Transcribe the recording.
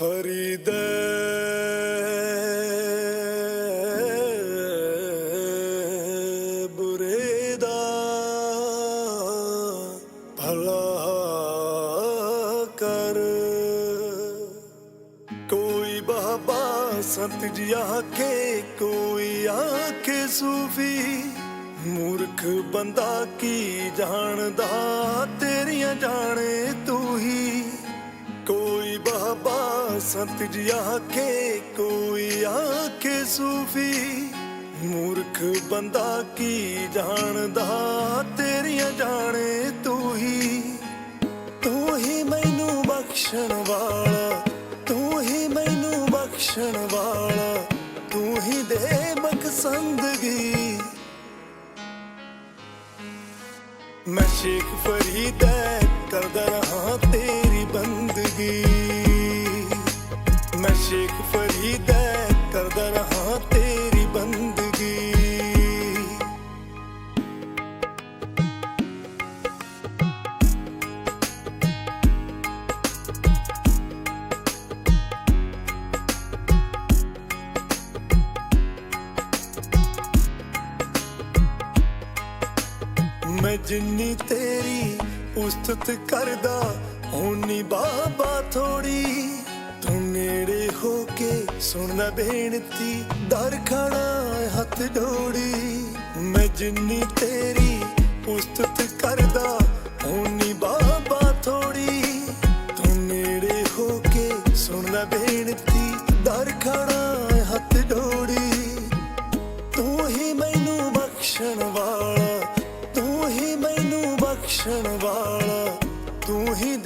ਫਰੀਦੇ ਬੁਰੇ ਦਾ ਭਲਾ ਕਰ। ਕੋਈ ਬਾਬਾ ਸੰਤ ਜੀ ਆਖੇ, ਕੋਈ ਆਖੇ ਸੂਫੀ, ਮੂਰਖ ਬੰਦਾ ਕੀ ਜਾਣਦਾ, ਤੇਰੀਆਂ ਜਾਣੇ ਤੂੰ ਹੀ ਬਾਬਾ ਸੰਤ ਜੀ ਆਖੇ ਕੋਈ ਆਖੇ ਸੂਫੀ ਮੂਰਖ ਬੰਦਾ ਕੀ ਜਾਣਦਾ? ਤੇਰੀਆਂ ਜਾਣੇ ਤੂੰ ਹੀ ਤੂੰ ਹੀ ਮੈਨੂੰ ਬਖਸ਼ਣ ਵਾਲਾ ਤੂੰ ਹੀ ਮੈਨੂੰ ਬਖਸ਼ਣ ਵਾਲਾ ਤੂੰ ਹੀ ਦੇ ਬਖਸ਼ੰਦਗੀ ਮੈਂ ਸ਼ੇਖ ਫਰੀਦ ਐ, ਕਰਦਾ ਰਹਾ ਤੇਰੀ ਬੰਦਗੀ। ਮੈਂ ਸ਼ੇਖ ਫਰੀਦ ਐ, ਕਰਦਾ ਰਹਾ ਤੇਰੀ ਬੰਦਗੀ। ਮੈਂ ਜਿੰਨੀ ਤੇਰੀ ਉਸਤਤ ਕਰਦਾ ਹੋਨੀ ਬਾਬਾ ਥੋੜੀ। ਸੁਣਨਾ ਬੇਨਤੀ, ਦਰ ਖੜਾ ਹੱਥ ਜੋੜੀ। ਮੈਂ ਜਿੰਨੀ ਤੇਰੀ ਉਸਤਤ ਕਰਦਾ ਹੋਨੀ ਬਾਬਾ ਥੋੜੀ। ਤੂੰ ਨੇੜੇ ਹੋ ਕੇ ਸੁਣਨਾ ਬੇਨਤੀ, ਦਰ ਖੜਾ ਹੱਥ ਜੋੜੀ। ਤੂੰ ਹੀ ਮੈਨੂੰ ਬਖਸ਼ਣ ਵਾਲਾ, ਤੂੰ ਹੀ ਮੈਨੂੰ ਬਖਸ਼ਣ ਵਾਲਾ। ਤੂੰ ਹੀ